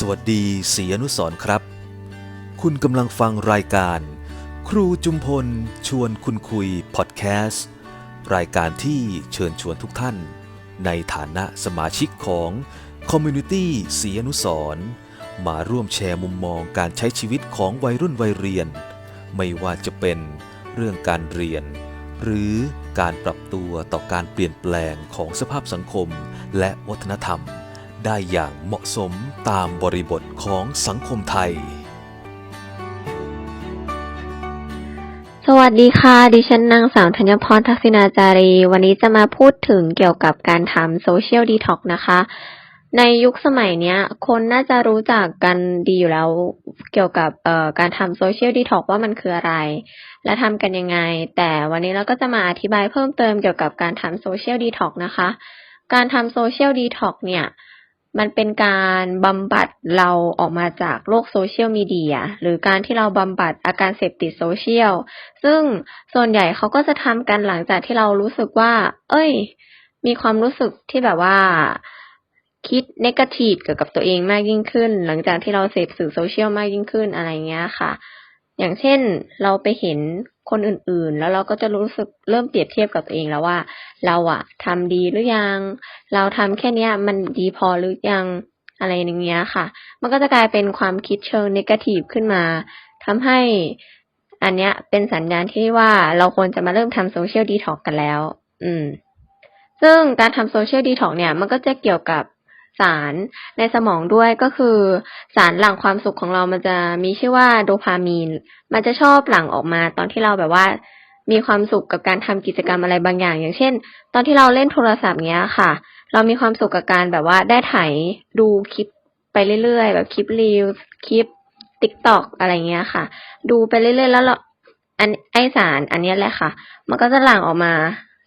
สวัสดีศรีอนุสรครับ คุณกำลังฟังรายการ ครูจุมพล ชวนคุณคุยพอดแคสต์ รายการที่เชิญชวนทุกท่าน ในฐานะสมาชิกของ Community ศรีอนุสรมาร่วมแชร์มุมมองการใช้ชีวิตของวัยรุ่นวัยเรียน ไม่ว่าจะเป็นเรื่องการเรียน หรือการปรับตัวต่อการเปลี่ยนแปลงของสภาพสังคมและวัฒนธรรม ได้อย่างเหมาะสมตามบริบทของสังคมไทย สวัสดีค่ะ ดิฉันนางสาวธัญพรทักษิณาจารี วันนี้จะมาพูดถึงเกี่ยวกับการทำโซเชียลดีท็อกนะคะ ในยุคสมัยเนี้ย คนน่าจะรู้จักกันดีอยู่แล้วเกี่ยวกับเอ่อการทำโซเชียลดีท็อกว่ามันคืออะไร และทำกันยังไง แต่วันนี้เราก็จะมาอธิบายเพิ่มเติมเกี่ยวกับการทำโซเชียลดีท็อกนะคะการทำโซเชียลดีท็อกเนี่ย มันเป็นการบำบัดเราออกมาจากโลกโซเชียลมีเดียหรือการที่เราบำบัดอาการเสพติดโซเชียล ซึ่งส่วนใหญ่เขาก็จะทำกันหลังจากที่เรารู้สึกว่า เอ้ย มีความรู้สึกที่แบบว่าคิดเนกาทีฟเกี่ยวกับตัวเองมากยิ่งขึ้น หลังจากที่เราเสพสื่อโซเชียลมากยิ่งขึ้นอะไรเงี้ยค่ะ อย่างเช่นเราไปเห็นคนอื่นๆ แล้วเราก็จะรู้สึกเริ่มเปรียบเทียบกับตัวเองแล้วว่า เราอะทำดีหรือยัง เราทำแค่เนี้ย มันดีพอหรือยังอะไรอย่างเงี้ยค่ะ มันก็จะกลายเป็นความคิดเชิงเนกาทีฟขึ้นมาทำให้อันเนี้ยเป็นสัญญาณที่ว่าเราควรจะมาเริ่มทำโซเชียลดีท็อกกันแล้ว อืม ซึ่งการทำโซเชียลดีท็อกเนี่ย มันก็จะเกี่ยวกับ สารในสมองด้วยก็คือ สารหลั่งความสุขของเรามันจะมีชื่อว่าโดพามีน มันจะชอบหลั่งออกมาตอนที่เราแบบว่า มีความสุขกับการทำกิจกรรมอะไรบางอย่าง อย่างเช่น ตอนที่เราเล่นโทรศัพท์เงี้ยค่ะ เรามีความสุขกับการแบบว่าได้ไถดูคลิปไปเรื่อยๆ แบบคลิปรีวคลิปติ๊กตอกอะไรเงี้ยค่ะ ดูไปเรื่อยๆ แล้วเราอันไอสารอันนี้แหละค่ะ มันก็จะหลั่งออกมา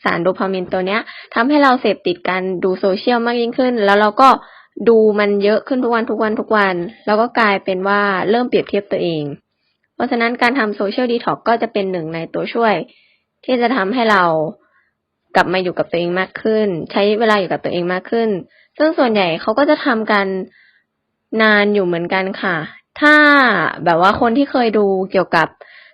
สารโดพามีนตัวเนี้ยทำให้เราเสพติดการดูโซเชียลมากยิ่งขึ้น แล้วเราก็ดูมันเยอะขึ้นทุกวันทุกวันทุกวัน แล้วก็กลายเป็นว่าเริ่มเปรียบเทียบตัวเอง เพราะฉะนั้นการทำโซเชียลดีท็อกก็จะเป็นหนึ่งในตัวช่วย ที่จะทำให้เรากลับมาอยู่กับตัวเองมากขึ้น ใช้เวลาอยู่กับตัวเองมากขึ้น ซึ่งส่วนใหญ่เขาก็จะทำกันนานอยู่เหมือนกันค่ะ ถ้าแบบว่าคนที่เคยดูเกี่ยวกับ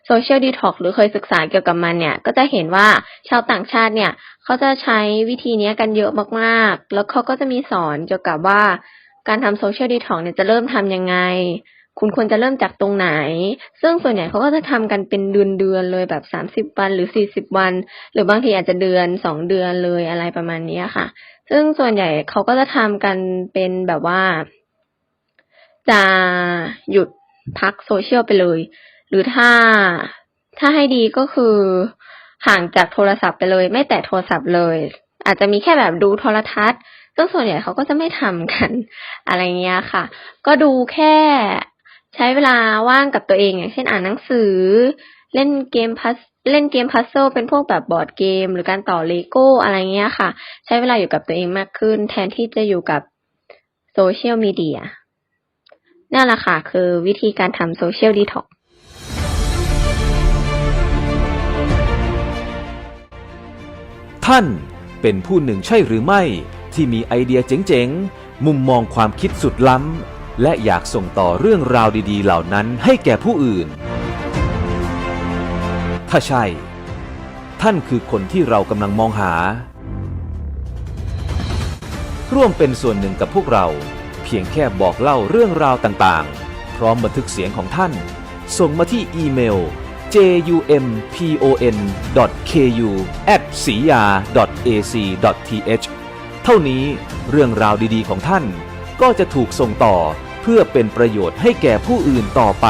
โซเชียลดีท็อกหรือเคยศึกษาเกี่ยวกับมันเนี่ย ก็จะเห็นว่าชาวต่างชาติเนี่ย เขาจะใช้วิธีนี้กันเยอะมากๆ แล้วเขาก็จะมีสอนเกี่ยวกับว่า การทำโซเชียลดีท็อกเนี่ยจะเริ่มทำยังไง คุณควรจะเริ่มจากตรงไหน ซึ่งส่วนใหญ่เขาก็จะทำกันเป็นเดือนเดือนๆเลยแบบสามสิบวันหรือสี่สิบวัน หรือบางทีอาจจะเดือนสองเดือนเลยอะไรประมาณนี้ค่ะ ซึ่งส่วนใหญ่เขาก็จะทำกันเป็นแบบว่า จะหยุดพักโซเชียลไปเลย หรือถ้าถ้าให้ดีก็คือห่างจากโทรศัพท์ไปเลย ไม่แตะโทรศัพท์เลย อาจจะมีแค่แบบดูโทรทัศน์ ซึ่งส่วนใหญ่เขาก็จะไม่ทำกัน อะไรเงี้ยค่ะ ก็ดูแค่ใช้เวลาว่างกับตัวเองอย่างเช่นอ่านหนังสือ เล่นเกมพัซเล่นเกมพัซเซิลเป็นพวกแบบบอร์ดเกม หรือการต่อเลโก้อะไรเงี้ยค่ะ ใช้เวลาอยู่กับตัวเองมากขึ้น แทนที่จะอยู่กับโซเชียลมีเดียนั่นแหละค่ะ คือวิธีการทำโซเชียลดีท็อก ท่านเป็นผู้หนึ่งใช่หรือไม่ ที่มีไอเดียเจ๋งๆ มุมมองความคิดสุดล้ำ และอยากส่งต่อเรื่องราวดีๆ เหล่านั้นให้แก่ผู้อื่น ถ้าใช่ ท่านคือคนที่เรากำลังมองหา ร่วมเป็นส่วนหนึ่งกับพวกเรา เพียงแค่บอกเล่าเรื่องราวต่างๆ พร้อมบันทึกเสียงของท่าน ส่งมาที่อีเมล jumpon.ku at s i y a ac th เท่านี้เรื่องราวดีๆของท่านก็จะถูกส่งต่อเพื่อเป็นประโยชน์ให้แก่ผู้อื่นต่อไป